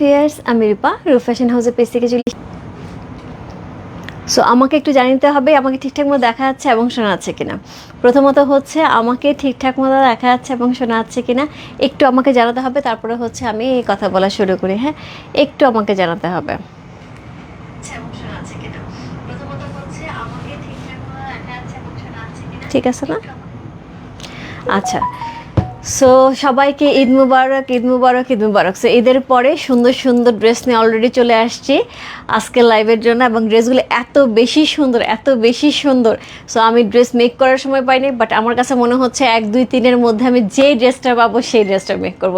Fierce আমি রূপা রূপ fashion হাউসের পেজ থেকে চলি সো আমাকে একটু জানিয়ে নিতে হবে আমাকে ঠিকঠাক মতো দেখা যাচ্ছে এবং শোনা যাচ্ছে কিনা। প্রথমত হচ্ছে আমাকে ঠিকঠাক মতো দেখা যাচ্ছে এবং শোনা যাচ্ছে কিনা একটু আমাকে জানাতে হবে তারপরে হচ্ছে আমি এই কথা বলা শুরু করি হ্যাঁ? একটু আমাকে জানাতে হবে। ঠিক আছে না? আচ্ছা সো সবাইকে ঈদ মুবারক ঈদ মুবারক ঈদ মুবারক। সো ঈদের পরে সুন্দর সুন্দর ড্রেস নিয়ে অলরেডি চলে আসছি। আজকের লাইভের জন্য এবং ড্রেসগুলো এত বেশি সুন্দর, এত বেশি সুন্দর। সো আমি ড্রেস মেক করার সময় পাইনি বাট আমার কাছে মনে হচ্ছে এক, দুই, তিনের মধ্যে আমি যে ড্রেসটা পাবো, সেই ড্রেসটা মেক করব।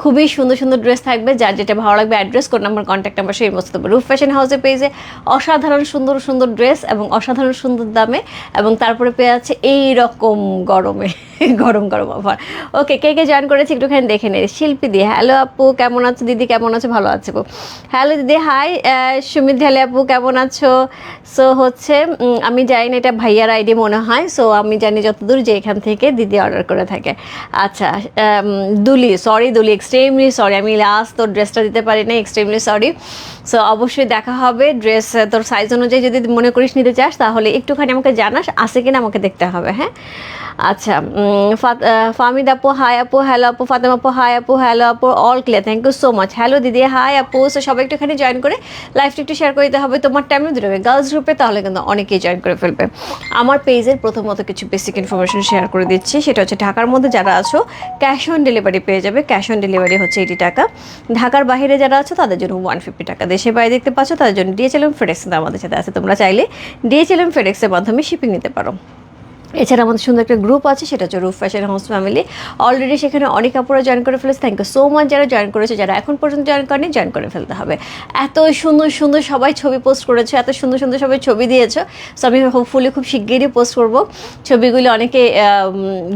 খুবই সুন্দর সুন্দর ড্রেস থাকবে, যার যেটা ভালো লাগবে address code number contact number সেই মস্ত দেবো রুফ ফ্যাশন হাউসের পেজে অসাধারণ সুন্দর সুন্দর ড্রেস এবং অসাধারণ সুন্দর দামে এবং তারপরে পেয়ে আছে এই রকম গরমে, গরম গরম অফার ওকে কে কে জয়েন করেছে একটুখানি দেখে নেই শিল্পী দি হ্যালো আপু, কেমন আছো? দিদি কেমন আছো? ভালো আছে হ্যালো দিদি হাই সুমিত ঢালে আপু, কেমন আছো? সো হচ্ছে আমি জানি না এটা ভাইয়ার আইডি মনে হয় সো আমি জানি যতদূর যে এখান থেকে দিদি অর্ডার করে থাকে। আচ্ছা দুলি সরি দুলি এক্সট্রিমলি সরি আমি লাস্ট তোর ড্রেসটা দিতে পারি না এক্সট্রিমলি সরি সো অবশ্যই দেখা হবে ড্রেস তোর সাইজ অনুযায়ী যদি মনে করিস নিতে চাস, তাহলে একটুখানি আমাকে জানাস, আছে কিনা আমাকে দেখতে হবে হ্যাঁ? আচ্ছা ফামিদ আপু হাই আপু হ্যালো আপু, ফাতেমা আপু হাই আপু হ্যালো আপু all clear thank you so much hello দিদি হাই আপু সো সবাই একটুখানি জয়েন করে লাইভটা একটু শেয়ার করে দিতে হবে। তোমার টাইমে দিতে হবে। গার্লস গ্রুপে তাহলে কিন্তু অনেকেই জয়েন করে ফেলবে। আমার পেজের প্রথমত কিছু বেসিক ইনফরমেশন শেয়ার করে দিচ্ছি। সেটা হচ্ছে ঢাকার মধ্যে যারা আছো ক্যাশ অন ডেলিভারি পেয়ে যাবে। ক্যাশ অন ডেলিভারি হচ্ছে এইটি টাকা। ঢাকার বাইরে যারা আছো, তাদের জন্য ওয়ান ফিফটি টাকা। দেশের বাইরে দেখতে পাচ্ছ, তার জন্য ডিএচএলএম ফেডেক্স কিন্তু আমাদের সাথে আছে। তোমরা চাইলে ডিএচএলএম ফেডেক্সের মাধ্যমে শিপিং নিতে পারো। এছাড়া আমাদের সুন্দর একটা গ্রুপ আছে, সেটা হচ্ছে roof fashion house family already সেখানে অনেক কাপড়ে জয়েন করে ফেলেছে। থ্যাংক ইউ সো মাচ যারা জয়েন করেছে। যারা এখন পর্যন্ত জয়েন করেনি জয়েন করে ফেলতে হবে। এত সুন্দর সুন্দর সবাই ছবি পোস্ট করেছ, এত সুন্দর সুন্দর সবাই ছবি দিয়েছ। সো আমি হোপফুলি খুব শিগগিরই পোস্ট করব। ছবিগুলি অনেকে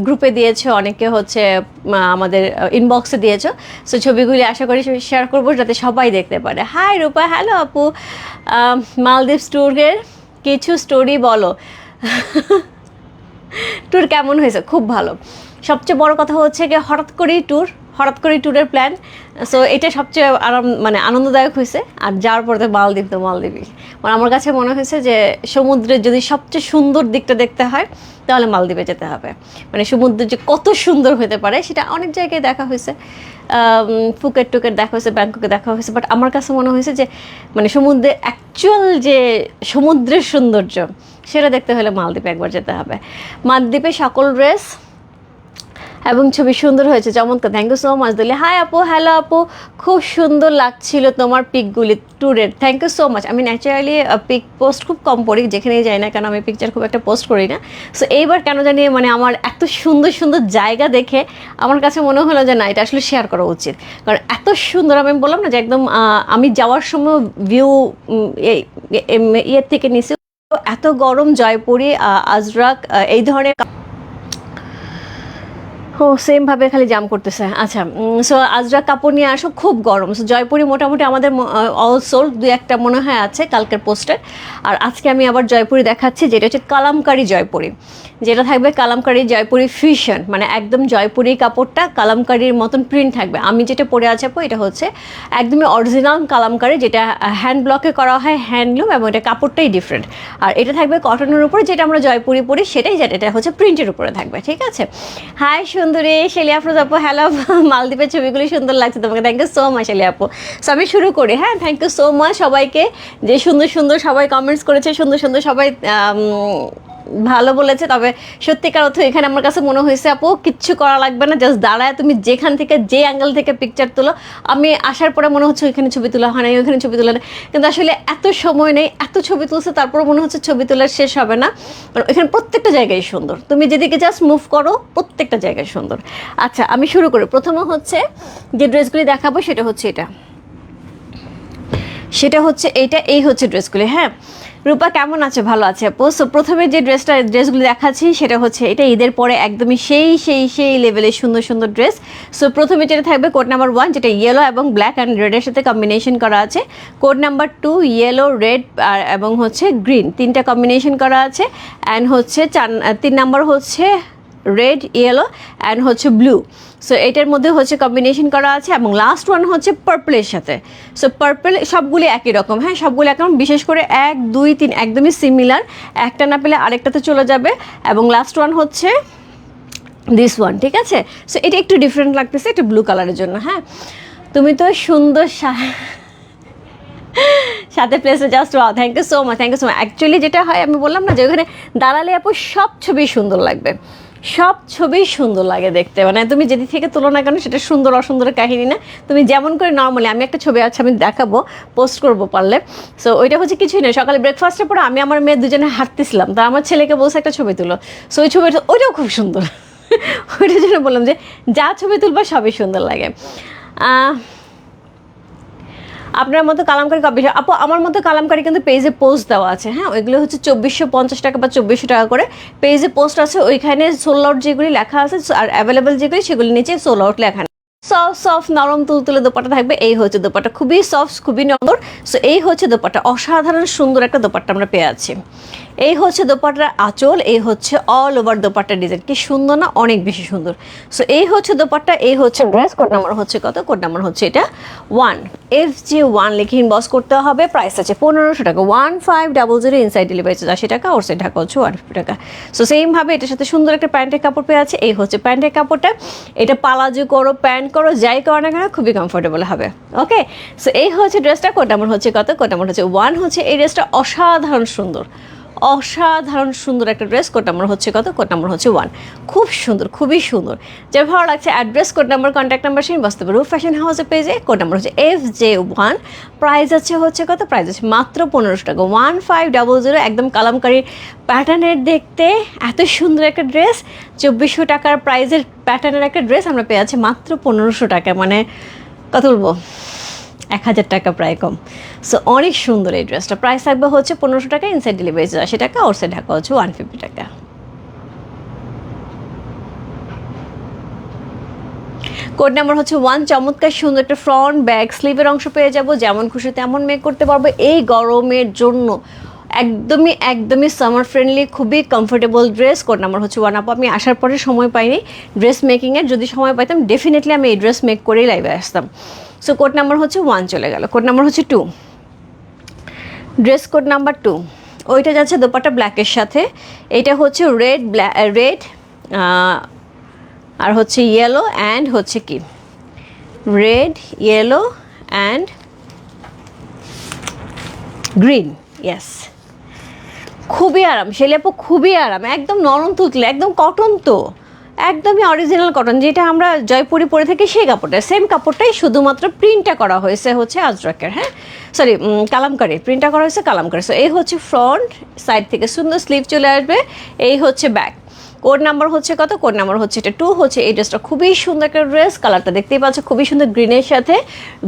গ্রুপে দিয়েছ, অনেকে হচ্ছে আমাদের ইনবক্সে দিয়েছ। সো ছবিগুলি আশা করি শেয়ার করব যাতে সবাই দেখতে পারে। হাই রূপা হ্যালো আপু। মালদ্বীপ ট্যুরের কিছু স্টোরি বলো। ট্যুর কেমন হয়েছে? খুব ভালো। সবচেয়ে বড় কথা হচ্ছে কি হঠাৎ করেই ট্যুর হঠাৎ করেই ট্যুরের প্ল্যান সো এটা সবচেয়ে আরাম মানে আনন্দদায়ক হয়েছে। আর যাওয়ার পরে তো মালদ্বীপ তো মালদ্বীপই। মানে আমার কাছে মনে হয়েছে যে, সমুদ্রের যদি সবচেয়ে সুন্দর দিকটা দেখতে হয়, তাহলে মালদ্বীপে যেতে হবে। মানে সমুদ্র যে কত সুন্দর হতে পারে, সেটা অনেক জায়গায় দেখা হয়েছে। ফুকেট টুকেট দেখা হয়েছে ব্যাংককে দেখা হয়েছে। বাট আমার কাছে মনে হয়েছে যে মানে সমুদ্রে অ্যাকচুয়াল যে সমুদ্রের সৌন্দর্য সেটা দেখতে হলে মালদ্বীপে একবার যেতে হবে। মালদ্বীপে সকল ড্রেস এবং ছবি সুন্দর হয়েছে, চমৎকার। থ্যাংক ইউ সো মাচ দিলে হাই আপু হ্যালো আপু। খুব সুন্দর লাগছিল তোমার পিকগুলি ট্যুরের থ্যাংক ইউ সো মাচ আমি ন্যাচারালি পিক পোস্ট খুব কম করি যেখানেই যাই না কেন আমি পিকচার খুব একটা পোস্ট করি না। সো এইবার কেন জানি মানে আমার এত সুন্দর সুন্দর জায়গা দেখে আমার কাছে মনে হলো যে না, এটা আসলে শেয়ার করা উচিত। কারণ এত সুন্দর, আমি বললাম না যে একদম আমি যাওয়ার সময় ভিউ ইয়ের থেকে নিচে এত গরম জয়পুরে আজরাক এই ধরনের ও সেম ভাবে খালি জাম করতেছে। আচ্ছা সো আজরা কাপড় নিয়ে আসো, খুব গরম। সো জয়পুরি মোটামুটি আমাদের অল সোল দুই একটা মনে হয় আছে কালকের পোস্টার আর আজকে আমি আবার জয়পুরি দেখাচ্ছি, যেটা হচ্ছে কালামকারি জয়পুরি। যেটা থাকবে কালামকারি জয়পুরি ফিউশন মানে একদম জয়পুরি কাপড়টা কালামকারির মতন প্রিন্ট থাকবে। আমি যেটা পরে আছে এটা হচ্ছে একদমই অরিজিনাল কালামকারি, যেটা হ্যান্ড ব্লকে করা হয় হ্যান্ডলুম এবং এটা কাপড়টাই ডিফারেন্ট আর এটা থাকবে কটনের উপরে, যেটা আমরা জয়পুরি পরি, সেটাই যেটা, এটা হচ্ছে প্রিন্টের উপরে থাকবে, ঠিক আছে? হাই সুন্দরী, শেলি আফরোজ আপু হ্যালো মালদ্বীপের ছবিগুলি সুন্দর লাগছে তোমাকে thank you so much Shelly আপু। সো আমি শুরু করি হ্যাঁ থ্যাংক ইউ সো মাচ সবাইকে, যে সুন্দর সুন্দর সবাই কমেন্টস করেছে, সুন্দর সুন্দর সবাই ভালো বলেছে, তবে সত্যিকার অর্থ এখানে আমার কাছে মনে হয়েছে, আপু, কিচ্ছু করা লাগবে না জাস্ট দাঁড়ায়, তুমি যেখান থেকে যে অ্যাঙ্গেল থেকে পিকচার তুলো। আমি আসার পরে মনে হচ্ছে ওইখানে ছবি তোলা হয় না ওইখানে ছবি তোলা না কিন্তু আসলে এত সময় নেই, এত ছবি তুলছে তারপরে মনে হচ্ছে ছবি তোলার শেষ হবে না। কারণ এখানে প্রত্যেকটা জায়গায় সুন্দর। তুমি যেদিকে জাস্ট মুভ করো, প্রত্যেকটা জায়গায় সুন্দর। আচ্ছা আমি শুরু করি। প্রথমে হচ্ছে যে ড্রেসগুলি দেখাবো, সেটা হচ্ছে এটা। সেটা হচ্ছে এইটা, এই হচ্ছে ড্রেসগুলি হ্যাঁ? রূপা, কেমন আছে? ভালো আছে আপু। সো প্রথমে যে ড্রেসটা ড্রেসগুলো দেখাচ্ছি, সেটা হচ্ছে, এটা ঈদের পরে একদমই সেই সেই সেই লেভেলের সুন্দর সুন্দর ড্রেস সো প্রথমে যেটা থাকবে কোড নাম্বার ওয়ান যেটা ইয়েলো এবং ব্ল্যাক অ্যান্ড রেডের সাথে কম্বিনেশন করা আছে। Code number two yellow red আর, এবং হচ্ছে গ্রিন তিনটা কম্বিনেশন করা আছে। অ্যান্ড হচ্ছে চার, তিন নাম্বার হচ্ছে রেড ইয়েলো অ্যান্ড হচ্ছে ব্লু সো এটার মধ্যে হচ্ছে কম্বিনেশন করা আছে এবং লাস্ট ওয়ান হচ্ছে পার্পলের সাথে. সো পার্পল সবগুলি একই রকম হ্যাঁ? সবগুলি একদম বিশেষ করে এক, দুই, তিন একদমই সিমিলার একটা না পেলে আরেকটাতে চলে যাবে এবং লাস্ট ওয়ান হচ্ছে দিস ওয়ান ঠিক আছে? সো এটা একটু ডিফারেন্ট লাগতেছে একটু ব্লু কালারের জন্য হ্যাঁ? তুমি তো সুন্দর সাথে প্লেসে just wow thank you so much thank you so much actually যেটা হয়, আমি বললাম না যে ওখানে দাঁড়ালে আপু সব ছবি সুন্দর লাগবে। সব ছবি সুন্দর লাগে দেখতে। মানে তুমি যেদিক থেকে তুলো না কেন সেটা সুন্দর, অসুন্দর কাহিনী না। তুমি যেমন করে নর্মালি আমি একটা ছবি আছে আমি দেখাবো পোস্ট করব পারলে। সো ওইটা হচ্ছে কিছুই না সকালে ব্রেকফাস্টের পরে আমি আমার মেয়ে দুজনে হাঁটতেছিলাম। তা আমার ছেলেকে বলছে একটা ছবি তুলো। সো ওই ছবিটা, ওইটাও খুব সুন্দর। ওইটার জন্য বললাম যে, যা ছবি তুলবা সবই সুন্দর লাগে। আপনার মতো কালামকারি কপি আপু, আমার মতো কালামকারি কিন্তু পেজে পোস্ট দেওয়া আছে হ্যাঁ? ওইগুলো হচ্ছে চব্বিশশো পঞ্চাশ টাকা বা চব্বিশশো টাকা করে পেজে পোস্ট আছে। ওইখানে সোল আউট যেগুলি লেখা আছে আর অ্যাভেলেবেল যেগুলি, সেগুলি নিচে সোল আউট লেখা সফট সফট নরম তুলতুলে দোপাটা থাকবে, এই হচ্ছে দোপাটা খুবই সফট খুবই নরম সো এই হচ্ছে দোপাটা অসাধারণ সুন্দর একটা দোপাটা আমরা পেয়ে আছি। এই হচ্ছে দোপাট্টার আঁচল, এই হচ্ছে অল ওভার দোপাট্টার ডিজাইন কি সুন্দর না? অনেক বেশি সুন্দর। সো এই হচ্ছে দোপাট্টা, এই হচ্ছে ড্রেস কোড নাম্বার হচ্ছে কত? কোড নাম্বার হচ্ছে এটা ওয়ান এফ জি ওয়ান লিখে ইনবক্স করতে হবে প্রাইস আছে পনেরোশো টাকা। One five double zero inside delivery charge আশি টাকা ওর সাইড ঢাকা হচ্ছে ওয়ান ফিফটি টাকা। সো সেমভাবে এটার সাথে সুন্দর একটা প্যান্টের কাপড় পেয়ে আছে। এই হচ্ছে প্যান্টের কাপড়টা। এটা পালাজু করো, প্যান্ট করো, যাই করো না কেন, খুবই কমফোর্টেবল হবে। ওকে সো এই হচ্ছে ড্রেসটা কোড নাম্বার হচ্ছে কত? কোড নাম্বার হচ্ছে ওয়ান হচ্ছে এই ড্রেসটা অসাধারণ সুন্দর। অসাধারণ সুন্দর একটা ড্রেস কোড নাম্বার হচ্ছে কত? কোড নাম্বার হচ্ছে ওয়ান খুব সুন্দর, খুবই সুন্দর। যে ভালো লাগছে address code number contact number সেই বসতে পারব ফ্যাশন হাউসের পেজে কোড নাম্বার হচ্ছে এফ জে ওয়ান প্রাইস আছে হচ্ছে কত? প্রাইস আছে মাত্র পনেরোশো টাকা। ওয়ান ফাইভ ডাবল জিরো একদম কালামকারি প্যাটার্নের দেখতে এত সুন্দর একটা ড্রেস চব্বিশশো টাকার প্রাইজের প্যাটার্নের একটা ড্রেস আমরা পেয়ে আছি মাত্র পনেরোশো টাকা মানে কত বলব? এক হাজার টাকা প্রায় কম। সো অনেক সুন্দর এই ড্রেসটা। প্রাইস থাকবে হচ্ছে পনেরোশো টাকা ইনসাইড ডেলিভারি আশি টাকা ওর সাইড ঢাকা হচ্ছে ওয়ান ফিফটি টাকা। কোড নাম্বার হচ্ছে ওয়ান চমৎকার সুন্দর একটা ফ্রন্ট ব্যাক স্লিভের অংশ পেয়ে যাব। যেমন খুশি তেমন মেক করতে পারব এই গরমের জন্য। একদমই একদমই সামার ফ্রেন্ডলি খুবই কমফোর্টেবল ড্রেস কোড নাম্বার হচ্ছে ওয়ান আপ, আমি আসার পরে সময় পাইনি। ড্রেস মেকিংয়ের যদি সময় পাইতাম ডেফিনেটলি আমি এই ড্রেস মেক করেই লাইভে আসতাম। সো কোড নাম্বার হচ্ছে ওয়ান চলে গেল। কোড নাম্বার হচ্ছে two dress code number two ওইটা যাচ্ছে দোপাটা ব্ল্যাকের সাথে। এটা হচ্ছে রেড রেড আর হচ্ছে ইয়েলো অ্যান্ড হচ্ছে কি? Red yellow and green yes খুবই আরাম। শেলিয়াপু, খুবই আরাম। একদম নরম তুতলে, একদম কটন তো। একদমই অরিজিনাল কটন যেটা আমরা জয়পুরি পরে থাকি সেই কাপড়টা। সেম কাপড়টাই শুধুমাত্র প্রিন্টটা করা হয়েছে হচ্ছে আজরাকের হ্যাঁ? সরি কালামকারি প্রিন্টটা করা হয়েছে কালামকারি। সো এই হচ্ছে ফ্রন্ট সাইড থেকে সুন্দর স্লিভ চলে আসবে। এই হচ্ছে ব্যাক কোড নাম্বার হচ্ছে কত? কোড নাম্বার হচ্ছে এটা টু হচ্ছে এই ড্রেসটা খুবই সুন্দর একটা ড্রেস কালারটা দেখতেই পাচ্ছ, খুবই সুন্দর গ্রিনের সাথে।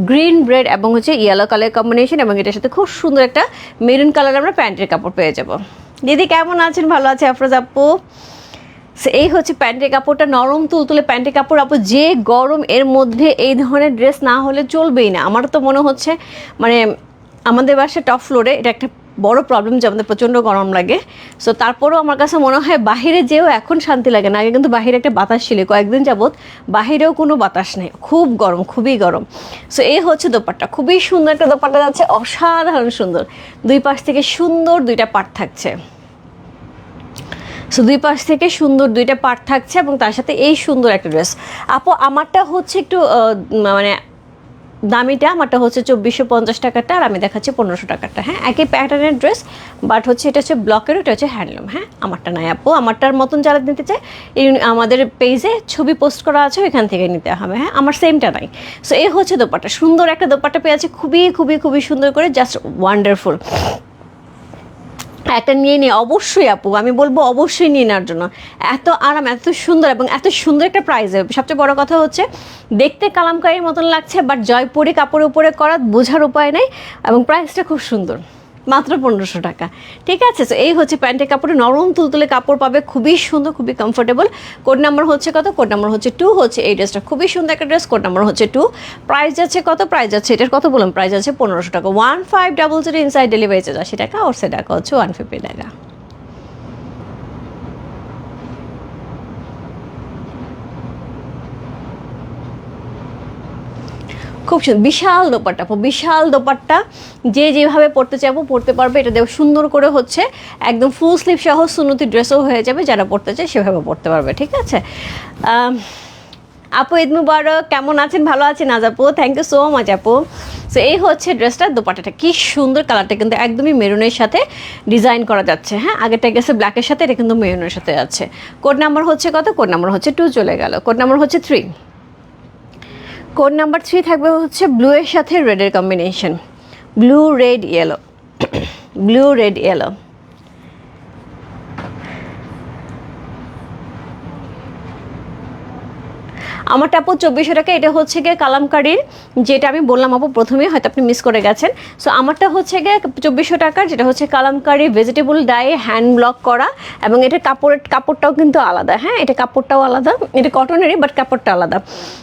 গ্রিন ব্রেড এবং হচ্ছে ইয়েলো কালার কম্বিনেশন এবং এটার সাথে খুব সুন্দর একটা মেরুন কালার আমরা প্যান্টের কাপড় পেয়ে যাব। দিদি, কেমন আছেন? ভালো আছে আফরোজ আপু? এই হচ্ছে প্যান্টের কাপড়টা, নরম তুলতুলে প্যান্টের কাপড়। আপু, যে গরম এর মধ্যে এই ধরনের ড্রেস না হলে চলবেই না। আমার তো মনে হচ্ছে মানে আমাদের বাসায় টপ ফ্লোরে এটা একটা বড় প্রবলেম যে আমাদের প্রচণ্ড গরম লাগে। সো তারপরেও আমার কাছে মনে হয় বাহিরে যেও এখন শান্তি লাগে না। আগে কিন্তু বাহিরে একটা বাতাস ছিল, কয়েকদিন যাবৎ বাহিরেও কোনো বাতাস নেই। খুব গরম, খুবই গরম। সো এই হচ্ছে দোপাট্টা। খুবই সুন্দর একটা দোপাট্টা যাচ্ছে, অসাধারণ সুন্দর। দুই পাশ থেকে সুন্দর দুইটা পাট থাকছে। সো দুই পাশ থেকে সুন্দর দুইটা পার্ট থাকছে এবং তার সাথে এই সুন্দর একটা ড্রেস। আপু, আমারটা হচ্ছে একটু মানে দামিটা, আমারটা হচ্ছে চব্বিশশো পঞ্চাশ টাকাটা আর আমি দেখাচ্ছি পনেরোশো টাকাটা। হ্যাঁ একই প্যাটার্নের ড্রেস বাট হচ্ছে এটা হচ্ছে ব্লকের এটা হচ্ছে হ্যান্ডলুম হ্যাঁ আমারটা নাই আপু। আমারটার মতন যারা নিতে চায় আমাদের পেজে ছবি পোস্ট করা আছে, ওইখান থেকে নিতে হবে। হ্যাঁ আমার সেমটা নাই। সো এই হচ্ছে দোপাটা সুন্দর একটা দোপাটা পেয়ে আছে। খুবই খুবই খুবই সুন্দর করে জাস্ট ওয়ান্ডারফুল একটা নিয়ে নিয়ে অবশ্যই আপু, আমি বলব অবশ্যই নিয়ে নেওয়ার জন্য। এত আরাম, এত সুন্দর এবং এত সুন্দর একটা প্রাইজ সবচেয়ে বড় কথা হচ্ছে, দেখতে কালামকারীর মতন লাগছে বাট জয়পুরি কাপড়ের উপরে করার বোঝার উপায় নেই এবং প্রাইসটা খুব সুন্দর। মাত্র পনেরোশো টাকা। ঠিক আছে? তো এই হচ্ছে প্যান্টের কাপড়ে নরম তুলতুলে কাপড় পাবে। খুবই সুন্দর, খুবই কমফোর্টেবল কোড নাম্বার হচ্ছে কত? কোড নাম্বার হচ্ছে টু হচ্ছে এই ড্রেসটা খুবই সুন্দর একটা ড্রেস কোড নাম্বার হচ্ছে টু প্রাইস যাচ্ছে কত? প্রাইস যাচ্ছে, এটার কত বললাম? প্রাইস আছে পনেরোশো টাকা। One five double zero inside delivery charge আশি টাকা ওর সে টাকা হচ্ছে ওয়ান ফিফটি টাকা। খুব সুন্দর, বিশাল দোপাট্টা বিশাল দোপাট্টা। যে যেভাবে পড়তে চাইব, পড়তে পারবে। এটা দেব সুন্দর করে হচ্ছে, একদম ফুল স্লিভ সহ সুনতি ড্রেসও হয়ে যাবে। যারা পড়তে চায় সেভাবে পড়তে পারবে, ঠিক আছে? আপু, ঈদ মুবারক। কেমন আছেন? ভালো আছেন আজ আপু? থ্যাংক ইউ সো মাচ আপু। সো এই হচ্ছে ড্রেসটার দোপাট্টাটা। কি সুন্দর কালারটা কিন্তু একদমই মেরুনের সাথে ডিজাইন করা যাচ্ছে হ্যাঁ? আগেরটা গেছে ব্ল্যাকের সাথে, এটা কিন্তু মেরুনের সাথে যাচ্ছে কোড নাম্বার হচ্ছে কত? কোড নাম্বার হচ্ছে টু চলে গেল। কোড নাম্বার হচ্ছে থ্রি কোড নাম্বার থ্রি থাকবে হচ্ছে ব্লু এর সাথে রেডের combination. Blue, red, yellow. Blue, red, yellow. আমারটা আপু চব্বিশশো টাকা, এটা হচ্ছে গিয়ে কালামকারির, যেটা আমি বললাম আপু প্রথমেই হয়তো আপনি মিস করে গেছেন। সো আমারটা হচ্ছে গিয়ে চব্বিশশো টাকার যেটা হচ্ছে kalamkari vegetable dye hand block করা, এবং এটার কাপড়ের কাপড়টাও কিন্তু আলাদা হ্যাঁ? এটা কাপড়টাও আলাদা, এটা কটনেরই বাট কাপড়টা আলাদা।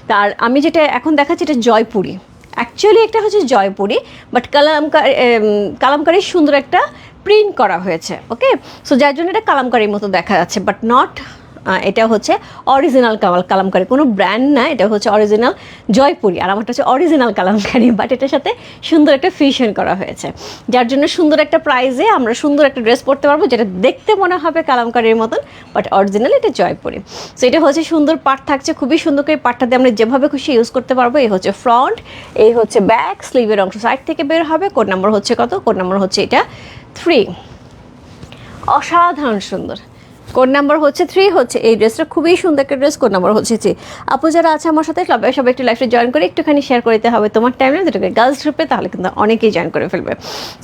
তার, আমি যেটা এখন দেখাচ্ছি, এটা জয়পুরি। অ্যাকচুয়ালি একটা হচ্ছে জয়পুরি বাট কালামকারি কালামকারির সুন্দর একটা প্রিন্ট করা হয়েছে ওকে সো যার জন্য এটা কালামকারির মতো দেখা যাচ্ছে বাট নট এটা হচ্ছে অরিজিনাল কামাল কালামকারি। কোনো ব্র্যান্ড না, এটা হচ্ছে অরিজিনাল জয়পুরি। আর আমারটা হচ্ছে অরিজিনাল কালামকারি বাট এটার সাথে সুন্দর একটা ফিউশন করা হয়েছে। যার জন্য সুন্দর একটা প্রাইজে আমরা সুন্দর একটা ড্রেস পরতে পারব, যেটা দেখতে মনে হবে কালামকারির মতন বাট অরিজিনাল এটা জয়পুরি। সো এটা হচ্ছে সুন্দর পাট থাকছে, খুবই সুন্দর করে পাটটাতে আমরা যেভাবে খুশি ইউজ করতে পারব। এই হচ্ছে ফ্রন্ট এই হচ্ছে ব্যাক স্লিভের অংশ সাইড থেকে বের হবে। কোড নাম্বার হচ্ছে কত? কোড নাম্বার হচ্ছে এটা থ্রি অসাধারণ সুন্দর। কোড নাম্বার হচ্ছে থ্রি হচ্ছে এই ড্রেসটা খুবই সুন্দর একটা ড্রেস কোড নাম্বার হচ্ছে থ্রি আপু যারা আছে আমার সাথে সবাই সবাই একটু লাইফে জয়েন করে একটুখানি শেয়ার করতে হবে। তোমার টাইম টাইমে যেটাকে গার্লস গ্রুপে তাহলে কিন্তু অনেকেই জয়েন করে ফেলবে।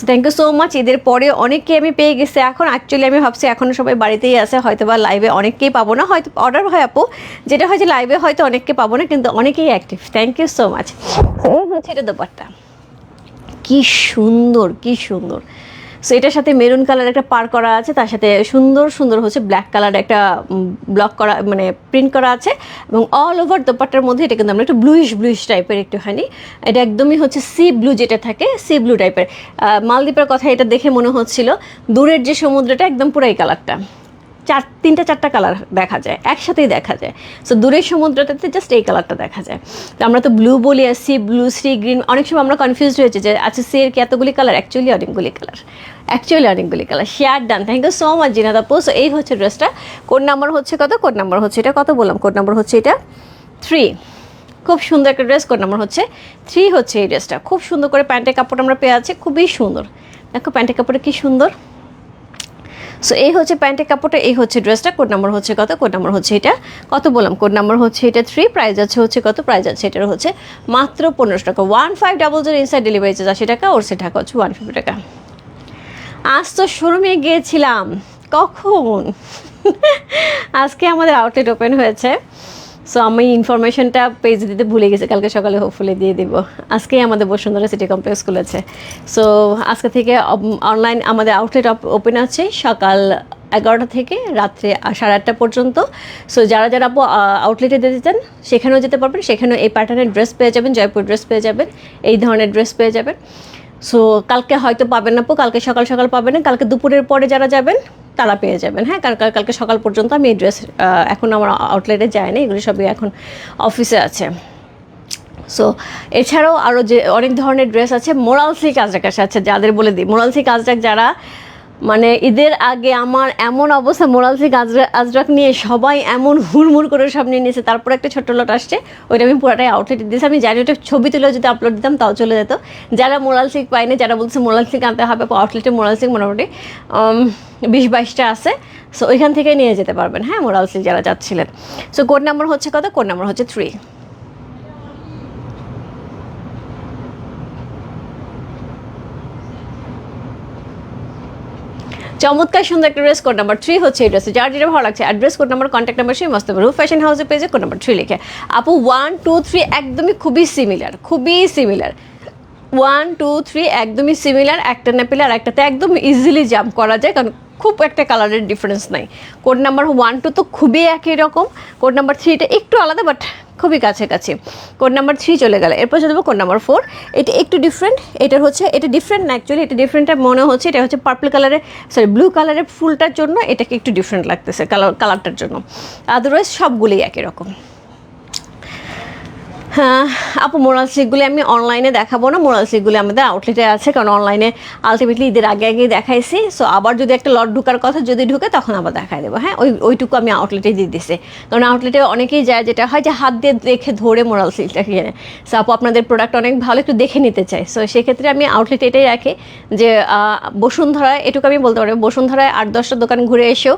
থ্যাংক ইউ সো মাচ এদের পরে অনেকে আমি পেয়ে গেছি। এখন অ্যাকচুয়ালি আমি ভাবছি এখনও সবাই বাড়িতেই আছে। হয়তো বা লাইভে অনেককেই পাবো না। হয়তো অর্ডার হয় আপু। যেটা হয় যে লাইভে হয়তো অনেককে পাবো না কিন্তু অনেকেই active thank you so much হচ্ছে এটা দোপাট্টা কি সুন্দর কি সুন্দর। সো এটার সাথে মেরুন কালার একটা পার করা আছে, তার সাথে সুন্দর সুন্দর হচ্ছে ব্ল্যাক কালার একটা ব্লক করা মানে প্রিন্ট করা আছে এবং অল ওভার দোপাট্টার মধ্যে এটা কিন্তু আমরা একটু ব্লুইশ ব্লুইশ টাইপের একটুখানি এটা একদমই হচ্ছে সি ব্লু যেটা থাকে সি ব্লু টাইপের মালদ্বীপের কথা এটা দেখে মনে হচ্ছিল, দূরের যে সমুদ্রটা একদম পুরাই কালারটা চার, তিনটা, চারটা কালার দেখা যায়, একসাথেই দেখা যায়। সো দূরের সমুদ্রটাতে জাস্ট এই কালারটা দেখা যায়। তো আমরা তো ব্লু বলি সি ব্লু সি গ্রিন অনেক সময় আমরা কনফিউজ হয়েছে যে আচ্ছা সি কি এতগুলি কালার অ্যাকচুয়ালি অনেকগুলি কালার অ্যাকচুয়ালি অনেকগুলি colour share done thank you so much Jina আপু সো এই হচ্ছে ড্রেসটা কোড নাম্বার হচ্ছে কত? কোড নাম্বার হচ্ছে এটা কত বললাম? কোড নাম্বার হচ্ছে এটা থ্রি খুব সুন্দর একটা ড্রেস কোড নাম্বার হচ্ছে থ্রি হচ্ছে এই ড্রেসটা খুব সুন্দর করে প্যান্টের কাপড় আমরা পেয়ে আছি। খুবই সুন্দর। দেখো প্যান্টের কাপড়টা কি সুন্দর। সো এই হচ্ছে প্যান্টের কাপড়টা এই হচ্ছে ড্রেসটা কোড নাম্বার হচ্ছে কত কোড নাম্বার হচ্ছে এটা, কত বললাম কোড নাম্বার হচ্ছে এটা থ্রি প্রাইস আছে হচ্ছে কত প্রাইস আছে এটার হচ্ছে মাত্র পনেরোশো টাকা। One five double zero inside delivery charge আশি টাকা, ওর সে টাকা হচ্ছে ওয়ান ফিফটি টাকা। আজ তো শোরুমে গিয়েছিলাম। কখন? আজকে আমাদের আউটলেট ওপেন হয়েছে। সো আমি ইনফরমেশনটা পেজ দিতে ভুলে গেছি। কালকে সকালে হোপফুলি দিয়ে দিব। আজকেই আমাদের বসুন্ধরা সিটি কমপ্লেক্স খুলেছে সো আজকে থেকে অনলাইন আমাদের আউটলেট ওপেন আছে সকাল এগারোটা থেকে রাত্রে সাড়ে আটটা পর্যন্ত। সো যারা যারা আউটলেটে দিতে চান, সেখানেও যেতে পারবেন। সেখানেও এই প্যাটার্নের ড্রেস পেয়ে যাবেন, জয়পুর ড্রেস পেয়ে যাবেন। এই ধরনের ড্রেস পেয়ে যাবেন। সো কালকে হয়তো পাবেন না কালকে সকাল সকাল পাবেন। না কালকে দুপুরের পরে যারা যাবেন, তারা পেয়ে যাবেন। হ্যাঁ কারণ কাল- কালকে সকাল পর্যন্ত আমি এই ড্রেস এখন আমার আউটলেটে যায় না এগুলো সবই এখন অফিসে আছে। সো এছাড়াও আরও যে অনেক ধরনের ড্রেস আছে মোরালসি কাজ আজরাক আছে, যাদের বলে দিই। মোরালসি সিল্ক আজরাক যারা মানে ঈদের আগে আমার এমন অবস্থা, মোরাল সিল্ক আজরা আজরাক নিয়ে সবাই এমন হুড়মুড় করে সব নিয়ে নিয়েছে। তারপর একটা ছোট্ট লট আসছে, ওইটা আমি পুরাটাই আউটলেট দিয়েছি। আমি জানি ওটা ছবি তুলে যদি আপলোড দিতাম, তাও চলে যেত। যারা মোরাল সিল্ক পায়নি, যারা বলছে মোরাল সিল্ক আনতে হবে আউটলেটে মোরাল সিল্ক মোটামুটি বিশ বাইশটা আছে সো ওইখান থেকে নিয়ে যেতে পারবেন। হ্যাঁ মোরাল সিল্ক যারা যাচ্ছিলেন। সো কোড নাম্বার হচ্ছে কত? কোড নাম্বার হচ্ছে থ্রি চমৎকার সুন্দর একটা ড্রেস কোড নাম্বার থ্রি হচ্ছে এই ড্রেসে যার যেটা ভালো লাগছে address code number contact number সেই মস্ত রুফ ফ্যাশন হাউসে পেজে কোড নাম্বার থ্রি লিখে। আপু ওয়ান টু থ্রি একদমই খুবই সিমিলার খুবই সিমিলার ওয়ান টু থ্রি একদমই সিমিলার একটা না পেলে আর একটাতে একদম ইজিলি জাম্প করা যায়, কারণ খুব একটা কালারের ডিফারেন্স নাই। কোড নাম্বার ওয়ান টু তো খুবই একই রকম। কোড নাম্বার থ্রিটা একটু আলাদা বাট খুবই কাছাকাছি। কোড নাম্বার থ্রি চলে গেল। এরপর চলে যাব কোড নাম্বার ফোর এটা একটু ডিফারেন্ট এটা হচ্ছে, এটা ডিফারেন্ট না অ্যাকচুয়ালি এটা ডিফারেন্টটা মনে হচ্ছে। এটা হচ্ছে পার্পল কালারের সরি ব্লু কালারের ফুলটার জন্য এটাকে একটু ডিফারেন্ট লাগতেছে কালার কালারটার জন্য। আদারওয়াইজ সবগুলোই একই রকম। হ্যাঁ আপু মোরাল সিকগুলি আমি অনলাইনে দেখাবো না। মোরাল সিকগুলি আমাদের আউটলেটে আছে, কারণ অনলাইনে আলটিমেটলি ঈদের আগে আগেই দেখাইছি। সো আবার যদি একটা লট ঢুকার কথা যদি ঢুকে, তখন আবার দেখাই দেবো। হ্যাঁ ওই, ওইটুকু আমি আউটলেটে দিয়ে দিছি। কারণ আউটলেটে অনেকেই যায়, যেটা হয় যে হাত দিয়ে দেখে ধরে মোরাল সিকটা কিনে। সো আপু, আপনাদের প্রোডাক্ট অনেক ভালো, একটু দেখে নিতে চাই। সো সেক্ষেত্রে আমি আউটলেট এটাই রাখি যে বসুন্ধরায়, এটুকু আমি বলতে পারি বসুন্ধরায় আট, দশটা দোকান ঘুরে এসেও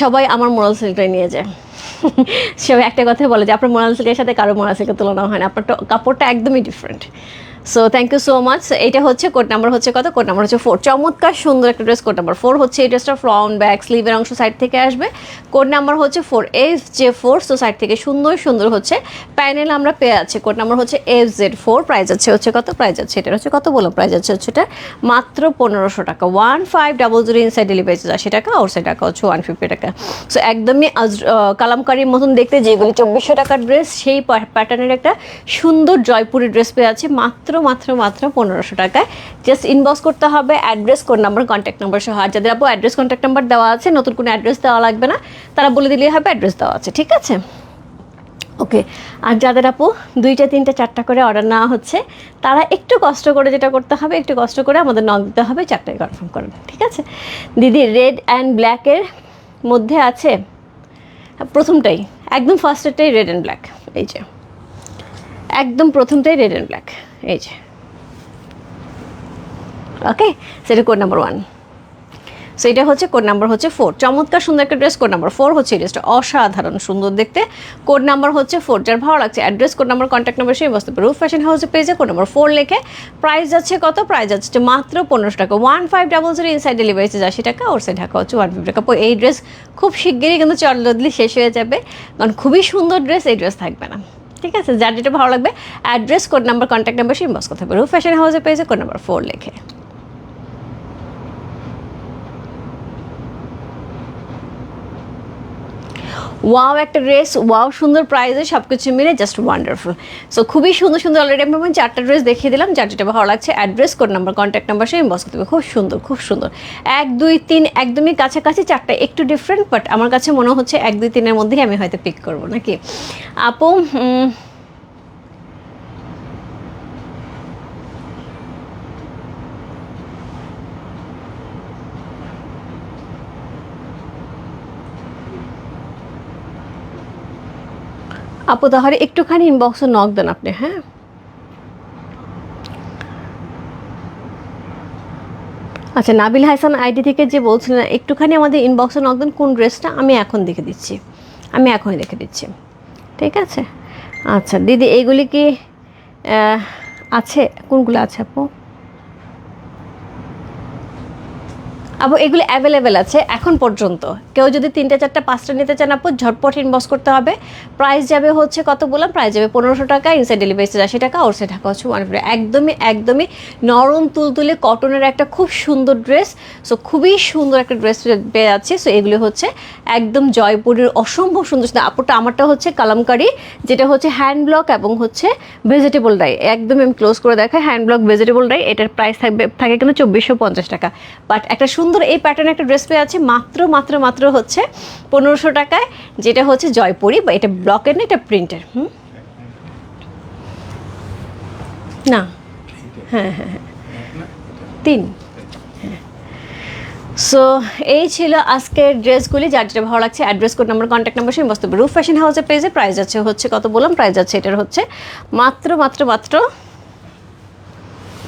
সবাই আমার মোরাল সিল্কটাই নিয়ে যায়। সবাই একটা কথাই বলে যে, আপনার মোরাল সিল্কের সাথে কারও মোরাল সিল্কের তুলনা হয় না আপনার কাপড়টা একদমই different so thank you so much এটা হচ্ছে কোড নাম্বার হচ্ছে কত? কোড নাম্বার হচ্ছে ফোর চমৎকার, সুন্দর একটা ড্রেস কোড নাম্বার ফোর হচ্ছে এই ড্রেসটা ফ্রন্ট ব্যাক স্লিভের অংশ সাইড থেকে আসবে। কোড নাম্বার হচ্ছে four F J four so side থেকে সুন্দর সুন্দর হচ্ছে প্যানেল আমরা পেয়ে আছি। কোড নাম্বার হচ্ছে এফ জেড ফোর প্রাইস আছে হচ্ছে কত? প্রাইস আছে এটা হচ্ছে কত বলো? প্রাইস আছে হচ্ছে এটা মাত্র পনেরোশো টাকা। One five double zero inside delivery charge আশি টাকা ওর সাইড টাকা হচ্ছে ওয়ান ফিফটি টাকা। সো একদমই কালামকারীর মতন দেখতে যেগুলি চব্বিশশো টাকার ড্রেস সেই প্যাটার্নের একটা সুন্দর জয়পুরি ড্রেস পেয়ে আছে। মাত্র মাত্র মাত্র মাত্র পনেরোশো টাকায়। জাস্ট ইনবক্স করতে হবে address code number contact number সহ। আর যাদের আপু অ্যাড্রেস কন্ট্যাক্ট নাম্বার দেওয়া আছে, নতুন কোনো অ্যাড্রেস দেওয়া লাগবে না, তারা বলে দিলেই হবে অ্যাড্রেস দেওয়া আছে, ঠিক আছে? ওকে আর যাদের আপু দুইটা, তিনটা, চারটা করে অর্ডার নেওয়া হচ্ছে, তারা একটু কষ্ট করে যেটা করতে হবে, একটু কষ্ট করে আমাদের নক দিতে হবে, চারটায় কনফার্ম করেন ঠিক আছে? দিদি রেড অ্যান্ড ব্ল্যাকের মধ্যে আছে প্রথমটাই, একদম ফার্স্টেরটাই রেড অ্যান্ড ব্ল্যাক এই যে। একদম প্রথমটাই রেড অ্যান্ড ব্ল্যাক এই যে। ওকে সেটা কোড নাম্বার ওয়ান সো এটা হচ্ছে কোড নাম্বার হচ্ছে ফোর চমৎকার সুন্দর একটা ড্রেস কোড নাম্বার ফোর হচ্ছে ড্রেসটা অসাধারণ সুন্দর দেখতে। কোড নাম্বার হচ্ছে ফোর যার ভালো লাগছে। Address code number contact number সেই বসতে রুফ ফ্যাশন হাউসে পেজে কোড নাম্বার ফোর লিখে। প্রাইস যাচ্ছে কত? প্রাইস যাচ্ছে মাত্র পনেরোশো টাকা। One five double zero inside delivery charge আশি টাকা ওর সাইড ঢাকা হচ্ছে ওয়ান ফিফটি টাকা। এই ড্রেস খুব শিগগিরই কিন্তু চলদলি শেষ হয়ে যাবে। কারণ খুবই সুন্দর ড্রেস এই ড্রেস থাকবে না। ঠিক আছে? যার যেটা ভালো লাগবে address code number contact number সেই বস করতে বলব ফ্যাশন হাউসে পেয়েছে কোড নাম্বার ফোর লিখে। ওয়াও একটা ড্রেস ওয়াও সুন্দর প্রাইজে সব কিছু মিলে জাস্ট ওয়ান্ডারফুল সো খুবই সুন্দর সুন্দর অলরেডি আমি আমার চারটা ড্রেস দেখিয়ে দিলাম, যার যেটা ভালো লাগছে address code number contact number সে আমি করতে খুব সুন্দর খুব সুন্দর। এক, দুই, তিন, একদমই কাছাকাছি, চারটা একটু ডিফারেন্ট বাট আমার কাছে মনে হচ্ছে এক, দুই, তিনের মধ্যেই আমি হয়তো পিক করব, নাকি? আপু আপু, তাহলে একটুখানি ইনবক্সে নক দেন আপনি হ্যাঁ? আচ্ছা নাবিল হাসান আইডি থেকে যে বলছিলেন, একটুখানি আমাদের ইনবক্সে নক দেন, কোন ড্রেসটা? আমি এখন দেখে দিচ্ছি। আমি এখনই দেখে দিচ্ছি। ঠিক আছে? আচ্ছা দিদি এইগুলি কি আছে? কোনগুলো আছে আপু? আপু এগুলো অ্যাভেলেবেল আছে এখন পর্যন্ত। কেউ যদি তিনটা, চারটা, পাঁচটা নিতে চান আপু, ঝটপট ইনবক্স করতে হবে। প্রাইস যাবে হচ্ছে কত বললাম? প্রাইস যাবে পনেরোশো টাকা ইনসাইড ডেলিভারি চার্জ আশি টাকা ওর টাকা হচ্ছে ওয়ান একদমই একদমই নরম তুলতুলে কটনের একটা খুব সুন্দর ড্রেস সো খুবই সুন্দর একটা ড্রেস পেয়ে যাচ্ছে। সো এগুলো হচ্ছে একদম জয়পুরের অসম্ভব সুন্দর সুন্দর। আপুটা আমারটা হচ্ছে কালামকারি, যেটা হচ্ছে হ্যান্ড ব্লক এবং হচ্ছে ভেজিটেবল ডাই একদম আমি ক্লোজ করে দেখাই হ্যান্ড ব্লক ভেজিটেবল ডাই এটার প্রাইস থাকবে, থাকে কিন্তু চব্বিশশো পঞ্চাশ টাকা। বাট একটা সুন্দর এই প্যাটার্নের একটা ড্রেস পেয়ে আছে মাত্র মাত্র মাত্র হচ্ছে পনেরোশো টাকায়, যেটা হচ্ছে জয়পুরি, বা এটা ব্লকের না, এটা প্রিন্টের হুম? না। হ্যাঁ হ্যাঁ হ্যাঁ। তিন। সো এই ছিল আজকের ড্রেসগুলি যার যেটা ভালো লাগছে address code number contact number সেই বস্তু রুফ ফ্যাশন হাউসের পেজে প্রাইস আছে হচ্ছে কত বললাম? প্রাইস আছে এটার হচ্ছে মাত্র মাত্র মাত্র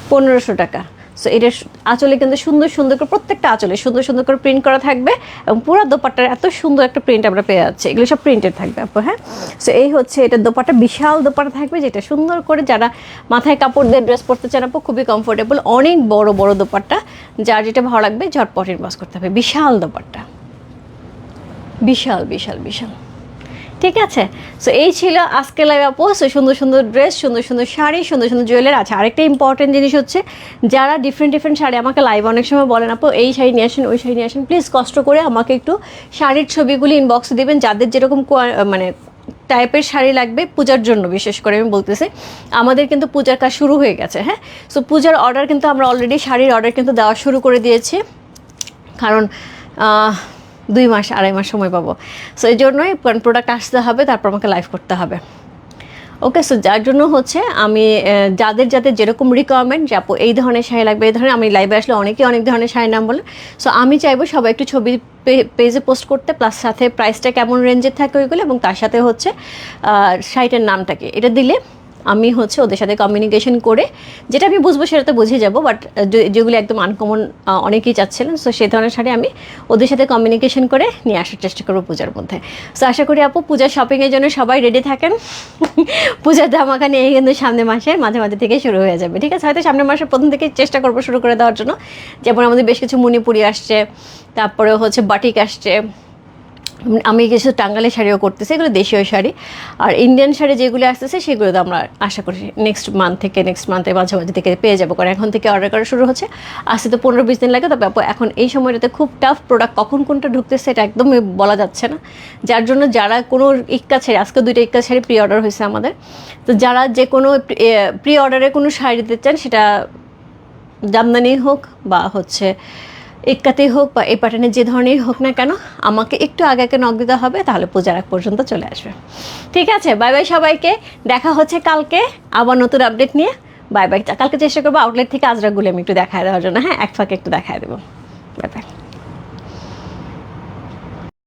পনেরোশো টাকা। সো এটার আঁচলে কিন্তু সুন্দর সুন্দর করে প্রত্যেকটা আঁচলে সুন্দর সুন্দর করে প্রিন্ট করা থাকবে এবং পুরো দোপাট্টার এত সুন্দর একটা প্রিন্ট আমরা পেয়ে যাচ্ছি। এগুলো সব প্রিন্টেড থাকবে, আপু হ্যাঁ? সো এই হচ্ছে এটা দোপাট্টা, বিশাল দোপাটা থাকবে যেটা সুন্দর করে যারা মাথায় কাপড় দিয়ে ড্রেস পরতে চান, আপু, খুবই কমফোর্টেবল অনেক বড় বড় দোপাট্টা, যার যেটা ভালো লাগবে ঝটপট ইনবক্স করতে হবে। বিশাল দোপাট্টা। বিশাল বিশাল বিশাল। ঠিক আছে? সো এই ছিল আজকে লাইভ আপু সো সুন্দর সুন্দর ড্রেস সুন্দর সুন্দর শাড়ি, সুন্দর সুন্দর জুয়েলারি আছে। আরেকটা ইম্পর্টেন্ট জিনিস হচ্ছে, যারা ডিফারেন্ট ডিফারেন্ট শাড়ি আমাকে লাইভ অনেক সময় বলেন, আপু, এই শাড়ি নিয়ে আসেন, ওই শাড়ি নিয়ে আসেন প্লিজ কষ্ট করে আমাকে একটু শাড়ির ছবিগুলি ইনবক্সে দেবেন। যাদের যেরকম মানে টাইপের শাড়ি লাগবে, পূজার জন্য বিশেষ করে আমি বলতেছি। আমাদের কিন্তু পূজার কাজ শুরু হয়ে গেছে হ্যাঁ? সো পূজার অর্ডার কিন্তু আমরা অলরেডি শাড়ির অর্ডার কিন্তু দেওয়া শুরু করে দিয়েছি। কারণ দুই মাস, আড়াই মাস সময় পাবো। সো এই জন্যই প্রোডাক্ট আসতে হবে, তারপর আমাকে লাইভ করতে হবে। ওকে সো যার জন্য হচ্ছে আমি যাদের যাদের যেরকম রিকোয়ারমেন্ট যে এই ধরনের শাড়ি লাগবে, এই ধরনের, আমি লাইভে আসলে অনেকে অনেক ধরনের শাড়ির নাম বলে। সো আমি চাইব সবাই একটু ছবি পেজে পোস্ট করতে প্লাস সাথে প্রাইসটা কেমন রেঞ্জের থাকে ওইগুলো, এবং তার সাথে হচ্ছে শাড়িটার নামটাকে। এটা দিলে আমি হচ্ছে ওদের সাথে কমিউনিকেশন করে, যেটা আমি বুঝব সেটা তো বুঝে যাব বাট যেগুলো একদম আনকমন অনেকেই চাচ্ছিলেন সো সেই ধরনের শাড়ি আমি ওদের সাথে কমিউনিকেশন করে নিয়ে আসার চেষ্টা করব পূজার মধ্যে। সো আশা করি আপু পূজার শপিংয়ের জন্য সবাই রেডি থাকেন। পূজার ধামাকা নিয়ে কিন্তু সামনে মাসে মাঝে মাঝে থেকে শুরু হয়ে যাবে, ঠিক আছে? হয়তো সামনের মাসের প্রথম থেকে চেষ্টা করব শুরু করে দেওয়ার জন্য। যেমন আমাদের বেশ কিছু মণিপুরি আসছে, তারপরে হচ্ছে বাটিক আসছে আমি কিছু টাঙ্গালি শাড়িও করতেছি, এগুলো দেশীয় শাড়ি। আর ইন্ডিয়ান শাড়ি যেগুলো আসতেছে, সেগুলো তো আমরা আশা করি নেক্সট মান্থ থেকে নেক্সট মান্থের মাঝামাঝি থেকে পেয়ে যাব। কারণ এখন থেকে অর্ডার করা শুরু হচ্ছে। আসতে তো পনেরো বিশ দিন লাগে, তবে এখন এই সময়টাতে খুব টাফ প্রোডাক্ট কখন কোনটা ঢুকতেছে এটা একদমই বলা যাচ্ছে না। যার জন্য যারা কোনো ইক্কা শাড়ি, আজকে দুইটা ইক্কা শাড়ি প্রি অর্ডার হয়েছে আমাদের। তো যারা যে কোনো প্রি অর্ডারে কোনো শাড়ি দিতে চান, সেটা জামদানি হোক বা হচ্ছে ইক্কাতেই হোক বা এই প্যাটার্নে যে ধরনেরই হোক না কেন, আমাকে একটু আগে আগে নক দিতে হবে, তাহলে পূজার আগ পর্যন্ত চলে আসবে। ঠিক আছে বাই বাই সবাইকে। দেখা হচ্ছে কালকে আবার নতুন আপডেট নিয়ে। বাই বাই কালকে চেষ্টা করব আউটলেট থেকে আজরাগুলো আমি একটু দেখায় দেওয়ার জন্য। হ্যাঁ এক ফাঁকে একটু দেখায় দেবো। Bye bye